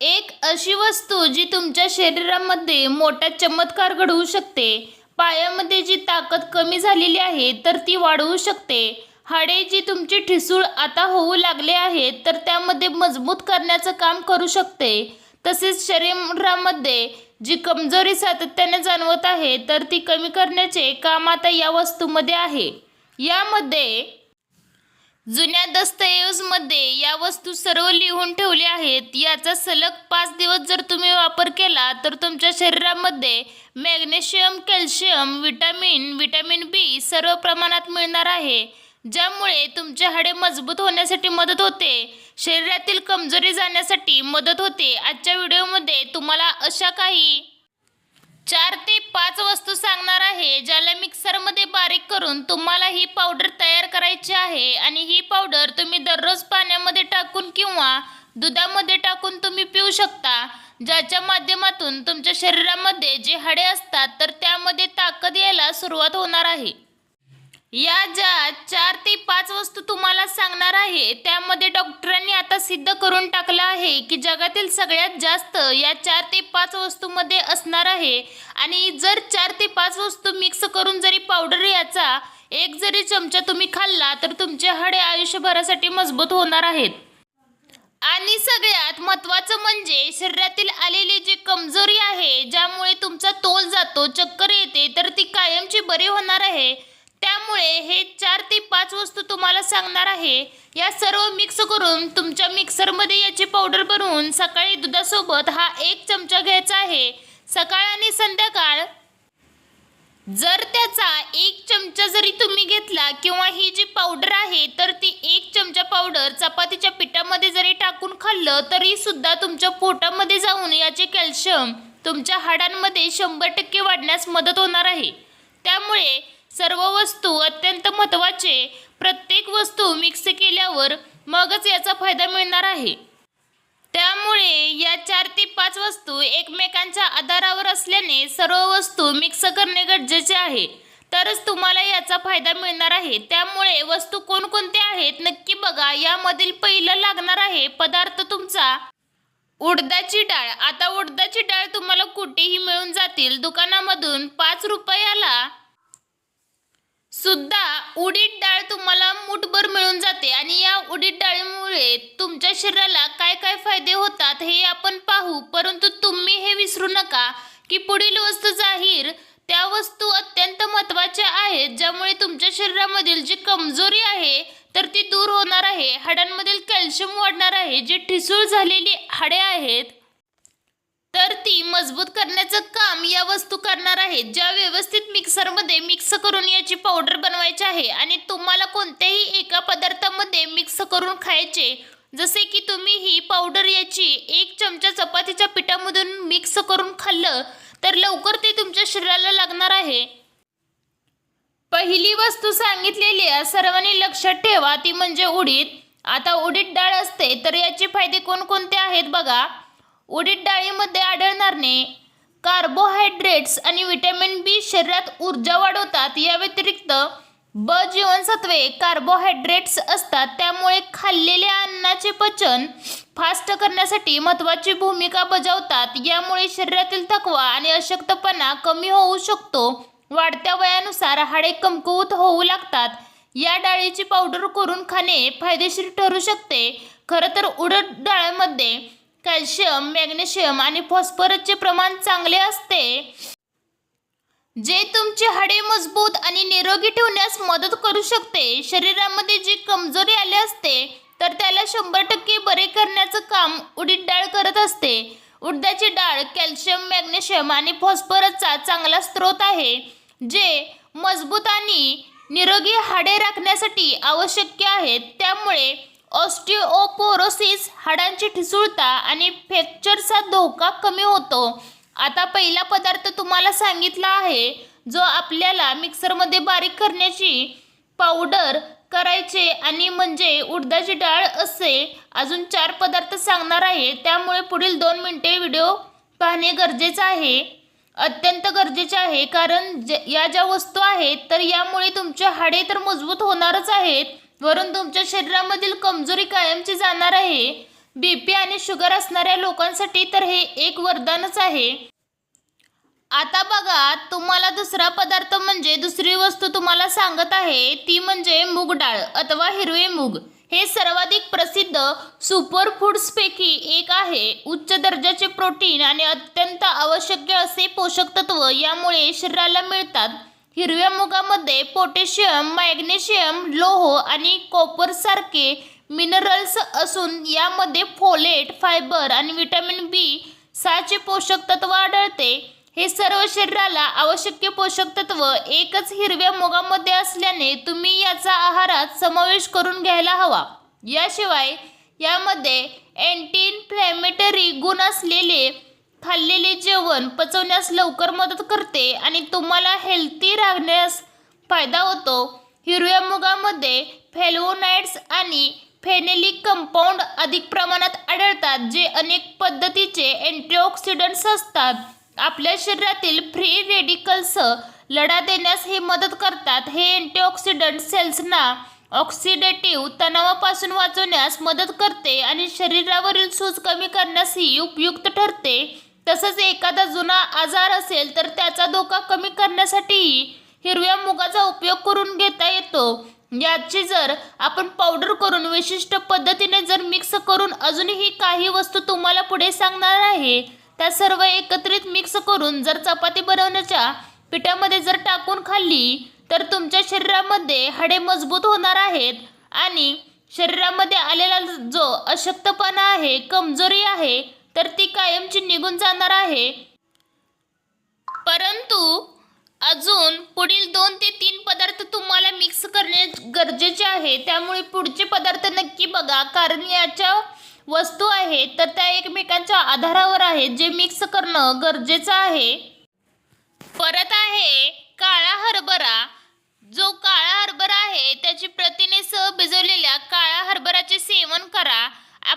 एक अशी वस्तू जी तुमच्या शरीरामध्ये मोठा चमत्कार घडवू शकते. पायामध्ये जी ताकद कमी झालेली आहे तर ती वाढवू शकते. हाडे जी तुमची ठिसूळ आता होऊ लागले आहेत तर त्यामध्ये मजबूत करण्याचं काम करू शकते. तसेच शरीरामध्ये जी कमजोरी सातत्याने जाणवत आहे तर ती कमी करण्याचे काम आता या वस्तूमध्ये आहे. यामध्ये जुन्या दस्तऐवजमध्ये या वस्तू सर्व लिहून ठेवल्या आहेत. याचा सलग पाच दिवस जर तुम्ही वापर केला तर तुमच्या शरीरामध्ये magnesium calcium vitamin vitamin B सर्व प्रमाणात मिळणार आहे ज्यामुळे तुमचे हाडे मजबूत होण्यासाठी मदत होते. शरीरातील कमजोरी जाण्यासाठी मदत होते. आजच्या व्हिडिओमध्ये तुम्हाला अशा काही चार ते पाच वस्तू सांगणार आहे ज्याला मिक्सरमध्ये बारीक करून तुम्हाला ही पावडर तयार करायची आहे. आणि ही पावडर तुम्ही दररोज पाण्यामध्ये टाकून किंवा दुधामध्ये टाकून तुम्ही पिऊ शकता ज्याच्या माध्यमातून तुमच्या शरीरामध्ये जे हाडे असतात तर त्यामध्ये ताकद यायला सुरुवात होणार आहे. या ज्या चार ते पाच वस्तू तुम्हाला सांगणार आहे त्यामध्ये डॉक्टरांनी आता सिद्ध करून टाकलं आहे की जगातील सगळ्यात जास्त या चार ते पाच वस्तूमध्ये असणार आहे. आणि जर चार ते पाच वस्तू मिक्स करून जरी पावडर याचा एक जरी चमचा तुम्ही खाल्ला तर तुमचे हाडे आयुष्यभरासाठी मजबूत होणार आहेत. आणि सगळ्यात महत्त्वाचं म्हणजे शरीरातील आलेली जी कमजोरी आहे ज्यामुळे तुमचा तोल जातो चक्कर येते तर ती कायमची बरी होणार आहे. त्यामुळे हे चार ते पाच वस्तू तुम्हाला सांगणार आहे. या सर्व मिक्स करून तुमच्या मिक्सरमध्ये याची पावडर बनवून सकाळी दुधासोबत हा एक चमचा घ्यायचा आहे. सकाळ आणि संध्याकाळ जर त्याचा एक चमचा जरी तुम्ही घेतला किंवा ही जी पावडर आहे तर ती एक चमचा पावडर चपातीच्या पिठामध्ये जरी टाकून खाल्लं तरी सुद्धा तुमच्या पोटामध्ये जाऊन याचे कॅल्शियम तुमच्या हाडांमध्ये शंभर टक्के वाढण्यास मदत होणार आहे. त्यामुळे सर्व वस्तू अत्यंत महत्त्वाचे. प्रत्येक वस्तू मिक्स केल्यावर मगच याचा फायदा मिळणार आहे. त्यामुळे या चार ते पाच वस्तू एकमेकांच्या आधारावर असल्याने सर्व वस्तू मिक्स करणे गरजेचे आहे. तरच तुम्हाला याचा फायदा मिळणार आहे. त्यामुळे वस्तू कोणकोणत्या आहेत नक्की बघा. यामधील पहिलं लागणार आहे पदार्थ तुमचा. उडदाची डाळ. आता उडदाची डाळ तुम्हाला कुठेही मिळून जातील. दुकानामधून पाच रुपयाला सुद्धा उडीद डाळ तुम्हाला मुठभर मिळून जाते आणि या उडीद डाळीमुळे तुमच्या शरीराला काय काय फायदे होतात हे आपण पाहू. परंतु तुम्ही हे विसरू नका की पुढील वस्तू जाहीर त्या वस्तू अत्यंत महत्त्वाच्या आहेत ज्यामुळे तुमच्या शरीरामधील जी कमजोरी आहे तर ती दूर होणार आहे. हाडांमधील कॅल्शियम वाढणार आहे जी ठिसूळ झालेली हाडे आहेत. तर ती मजबूत करण्याचं काम या वस्तू करणार आहेत ज्या व्यवस्थित मिक्सरमध्ये मिक्स करून याची पावडर बनवायची आहे आणि तुम्हाला कोणत्याही एका पदार्थामध्ये मिक्स करून खायचे. जसे की तुम्ही ही पावडर याची एक चमचा चपातीच्या पिठामधून मिक्स करून खाल्लं तर लवकर ते तुमच्या शरीराला लागणार आहे. पहिली वस्तू सांगितलेली सर्वांनी लक्षात ठेवा ती म्हणजे उडीद. आता उडीद डाळ असते तर याचे फायदे कोणकोणते आहेत बघा. उडीद डाळीमध्ये आढळणारने कार्बोहायड्रेट्स आणि व्हिटॅमिन बी शरीरात ऊर्जा वाढवतात. या व्यतिरिक्त ब जीवनसत्वे कार्बोहायड्रेट्स असतात. त्यामुळे खाल्लेल्या अन्नाचे पचन फास्ट करण्यासाठी महत्त्वाची भूमिका बजावतात. यामुळे शरीरातील थकवा आणि अशक्तपणा कमी होऊ शकतो. वाढत्या वयानुसार हाडे कमकुवत होऊ लागतात. या डाळीची पावडर करून खाणे फायदेशीर ठरू शकते. खरं तर उडद डाळीमध्ये कॅल्शियम मॅग्नेशियम आणि फॉस्फरसचे प्रमाण चांगले असते. जे तुमची हाडे मजबूत आणि निरोगी ठेवण्यास मदत करू शकते. शरीरामध्ये जी कमजोरी आली असते तर त्याला शंभर टक्के बरे करण्याचं काम उडीद डाळ करत असते. उडदाची डाळ कॅल्शियम मॅग्नेशियम आणि फॉस्फरसचा चांगला स्रोत आहे जे मजबूत आणि निरोगी हाडे राखण्यासाठी आवश्यक आहेत त्यामुळे ऑस्टिओपोरोसिस हाडांची ठिसूळता आणि फ्रॅक्चरचा धोका कमी होतो. आता पहिला पदार्थ तुम्हाला सांगितला आहे जो आपल्याला मिक्सरमध्ये बारीक करण्याची पावडर करायचे आणि म्हणजे उडदाची डाळ असे अजून चार पदार्थ सांगणार आहे. त्यामुळे पुढील दोन मिनटे व्हिडिओ पाहणे गरजेचं आहे. अत्यंत गरजेचे आहे कारण ज या ज्या वस्तू आहेत तर यामुळे तुमचे हाडे तर मजबूत होणारच आहेत. वरून तुमच्या शरीरामधील कमजोरी कायमची जाणार आहे. बी पी आणि शुगर असणाऱ्या लोकांसाठी तर हे एक वरदानच आहे. आता बघा तुम्हाला दुसरा पदार्थ म्हणजे दुसरी वस्तू तुम्हाला सांगत आहे ती म्हणजे मूग डाळ अथवा हिरवे मूग. हे सर्वाधिक प्रसिद्ध सुपर फूड्सपैकी एक आहे. उच्च दर्जाचे प्रोटीन आणि अत्यंत आवश्यक असे पोषक तत्व यामुळे शरीराला मिळतात. हिरव्या मुगामध्ये पोटॅशियम मॅग्नेशियम लोह आणि कॉपर सारखे मिनरल्स असून यामध्ये फोलेट फायबर आणि विटॅमिन बी सहाचे पोषक तत्व आढळते. हे सर्व शरीराला आवश्यक पोषक तत्व एकच हिरव्या मुगामध्ये असल्याने तुम्ही याचा आहारात समावेश करून घ्यायला हवा. याशिवाय यामध्ये अँटी इन्फ्लॅमेटरी गुण असलेले खाल्लेले जेवण पचवण्यास लवकर मदत करते आणि तुम्हाला हेल्थी राहण्यास फायदा होतो. हिरव्या मुगामध्ये फेलोनाइट्स आणि फेनेलिक कंपाऊंड अधिक प्रमाणात आढळतात जे अनेक पद्धतीचे अँटीऑक्सिडंट्स असतात. आपल्या शरीरातील फ्री रेडिकल्स लढा देण्यास हे मदत करतात. हे अँटीऑक्सिडंट सेल्सना ऑक्सिडेटिव्ह तणावापासून वाचवण्यास मदत करते आणि शरीरावरील सूज कमी करण्यासही उपयुक्त ठरते. तसंच एखादा जुना आजार असेल तर त्याचा धोका कमी करण्यासाठीही हिरव्या मुगाचा उपयोग करून घेता येतो. याची जर आपण पावडर करून विशिष्ट पद्धतीने जर मिक्स करून अजूनही काही वस्तू तुम्हाला पुढे सांगणार आहे त्या सर्व एकत्रित मिक्स करून जर चपाती बनवण्याच्या पिठामध्ये जर टाकून खाल्ली तर तुमच्या शरीरामध्ये हाडे मजबूत होणार आहेत आणि शरीरामध्ये आलेला जो अशक्तपणा आहे कमजोरी आहे तर ती कायमची निघून जाणार आहे. परंतु अजून पुढील दोन ते तीन पदार्थ तुम्हाला मिक्स करणे गरजेचे आहे. त्यामुळे पुढचे पदार्थ नक्की बघा. कारण याच्या वस्तू आहेत तर त्या एकमेकांच्या आधारावर आहेत जे मिक्स करणं गरजेचं आहे. परत आहे काळा हरभरा. जो काळा हरभरा आहे त्याची प्रतिने सह भिजवले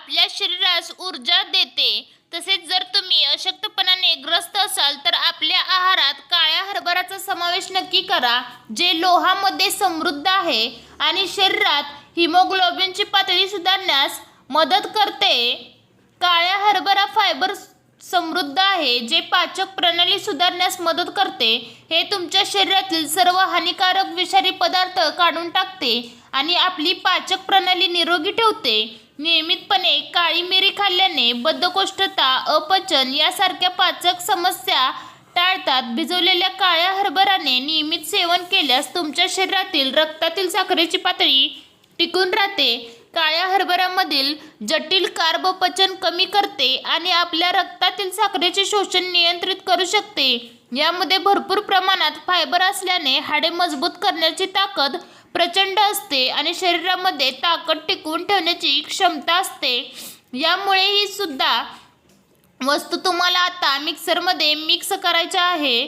आपल्या शरीरास ऊर्जा देते. तसेच जर तुम्ही अशक्तपणाने ग्रस्त असाल तर आपल्या आहारात काळ्या हरभराचा समावेश नक्की करा जे लोहामध्ये समृद्ध आहे आणि शरीरात हिमोग्लोबिनची पातळी सुधारण्यास मदत करते. काळ्या हरभरा फायबर समृद्ध आहे जे पाचक प्रणाली सुधारण्यास मदत करते. हे तुमच्या शरीरातील सर्व हानिकारक विषारी पदार्थ काढून टाकते आणि आपली पाचक प्रणाली निरोगी ठेवते. नियमितपणे काळी मिरी खाल्ल्याने बद्धकोष्ठता अपचन यासारख्या पाचक समस्या टाळतात. भिजवलेल्या काळ्या हरभराने नियमित सेवन केल्यास तुमच्या शरीरातील रक्तातील साखरेची पातळी टिकून राहते. काळ्या हरभऱ्यामधील जटिल कार्ब पचन कमी करते आणि आपल्या रक्तातील साखरेचे शोषण नियंत्रित करू शकते. यामध्ये भरपूर प्रमाणात फायबर असल्याने हाडे मजबूत करण्याची ताकद प्रचंड असते आणि शरीरामध्ये ताकद टिकवून ठेवण्याची क्षमता असते. यामुळे ही सुद्धा वस्तू तुम्हाला आता मिक्सरमध्ये मिक्स करायच्या आहे.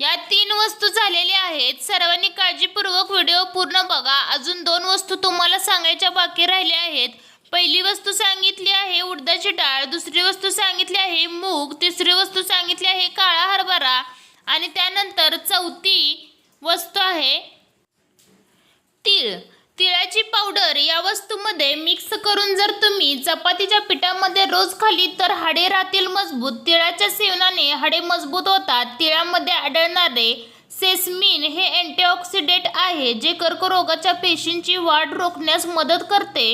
या तीन वस्तू झालेल्या आहेत. सर्वांनी काळजीपूर्वक व्हिडिओ पूर्ण बघा. अजून दोन वस्तू तुम्हाला सांगायच्या बाकी राहिल्या आहेत. पहिली वस्तू सांगितली आहे उडदाची डाळ दुसरी वस्तू सांगितली आहे मूग तिसरी वस्तू सांगितली आहे काळा हरभरा आणि त्यानंतर चौथी वस्तू आहे तीळ. तिळाची पावडर या वस्तूमध्ये मिक्स करून जर तुम्ही चपातीच्या पिठामध्ये रोज खाली तर हाडे राहतील मजबूत. तिळाच्या सेवनाने हाडे मजबूत होतात. तिळामध्ये आढळणारे सेसमिन हे अँटीऑक्सिडेंट आहे जे कर्करोगाच्या पेशींची वाढ रोखण्यास मदत करते.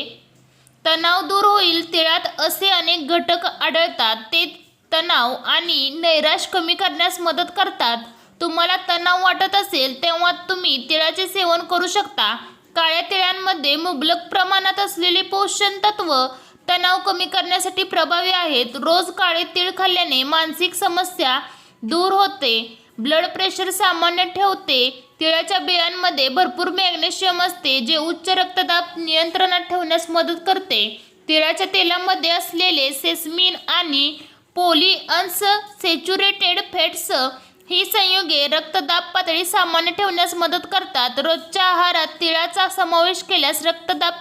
तणाव दूर होईल तिळात असे अनेक घटक आढळतात. ते तणाव आणि नैराश कमी करण्यास मदत करतात. तुम्हाला तणाव वाटत असेल तेव्हा तुम्ही तिळाचे सेवन करू शकता. काळ्या तिळांमध्ये मुबलक प्रमाणात असलेले पोषण तत्व तणाव कमी करण्यासाठी प्रभावी आहेत. रोज काळे तीळ खाल्ल्याने मानसिक समस्या दूर होते. ब्लड प्रेशर सामान्य ठेवते. तिळाच्या बियांमध्ये भरपूर मॅग्नेशियम असते जे उच्च रक्तदाब नियंत्रणात ठेवण्यास मदत करते. तिळाच्या तेलामध्ये असलेले सेसमिन आणि पोली सेच्युरेटेड फॅट्स ही संयुगे रक्तदाब पातळी सामान्य ठेवण्यास मदत करतात. रोजच्या आहारात तिळाचा समावेश केल्यास रक्तदाब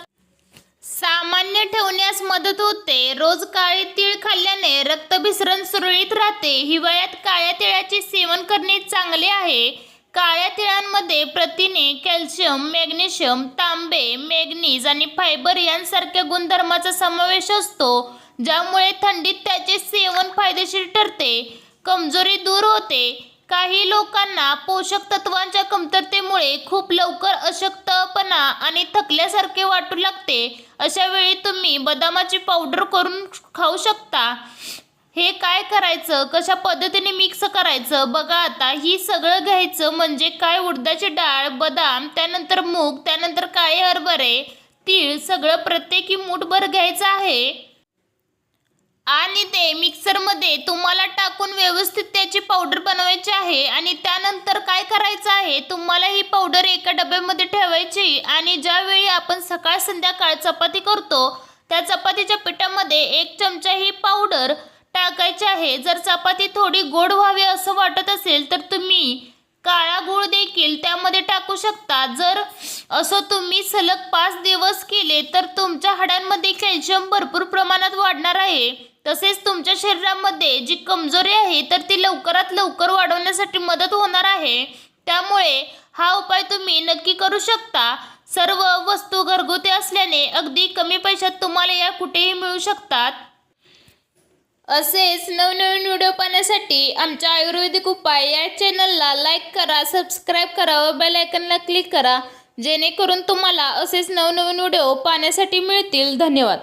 सामान्य ठेवण्यास मदत होते. रोज काळे तीळ खाल्ल्याने रक्तभिसरण सुरळीत राहते. हिवाळ्यात काळ्या तिळाचे सेवन करणे चांगले आहे. काळ्या तिळांमध्ये प्रथिने कॅल्शियम मॅग्नेशियम तांबे मॅग्नीज आणि फायबर यांसारख्या गुणधर्माचा समावेश असतो ज्यामुळे थंडीत त्याचे सेवन फायदेशीर ठरते. कमजोरी दूर होते. काही लोकांना पोषक तत्वांच्या कमतरतेमुळे खूप लवकर अशक्तपणा आणि थकल्यासारखे वाटू लागते. अशा वेळी तुम्ही बदामाची पावडर करून खाऊ शकता. हे काय करायचं? कशा पद्धतीने मिक्स करायचं? बघा आता ही सगळं घ्यायचं म्हणजे काय? उडदाची डाळ बदाम त्यानंतर मूग त्यानंतर काळे हरभरे तीळ सगळं प्रत्येकी मूठभर घ्यायचं आहे. आणि ते मिक्सरमध्ये तुम्हाला टाकून व्यवस्थित त्याची पावडर बनवायची आहे आणि त्यानंतर काय करायचं आहे तुम्हाला ही पावडर एका डब्यामध्ये ठेवायची आणि ज्यावेळी आपण सकाळ संध्याकाळ चपाती करतो त्या चपातीच्या पिठामध्ये एक चमचा ही पावडर टाकायची आहे. जर चपाती थोडी गोड व्हावी असं वाटत असेल तर तुम्ही काळा गूळ देखील त्यामध्ये टाकू शकता. जर असं तुम्ही सलग पाच दिवस केले तर तुमच्या हाडांमध्ये कॅल्शियम भरपूर प्रमाणात वाढणार आहे. तसेच तुमच्या शरीरामध्ये जी कमजोरी आहे तर ती लवकरात लवकर वाढवण्यासाठी मदत होणार आहे. त्यामुळे हा उपाय तुम्ही नक्की करू शकता. सर्व वस्तू घरगुती असल्याने अगदी कमी पैशात तुम्हाला या कुठेही मिळू शकतात. असेच नवनवीन व्हिडिओ पाहण्यासाठी आमच्या आयुर्वेदिक उपाय या चॅनलला लाईक करा सबस्क्राईब करा व बेलायकनला क्लिक करा. जेणेकरून तुम्हाला असेच नवनवीन व्हिडिओ पाहण्यासाठी मिळतील. धन्यवाद.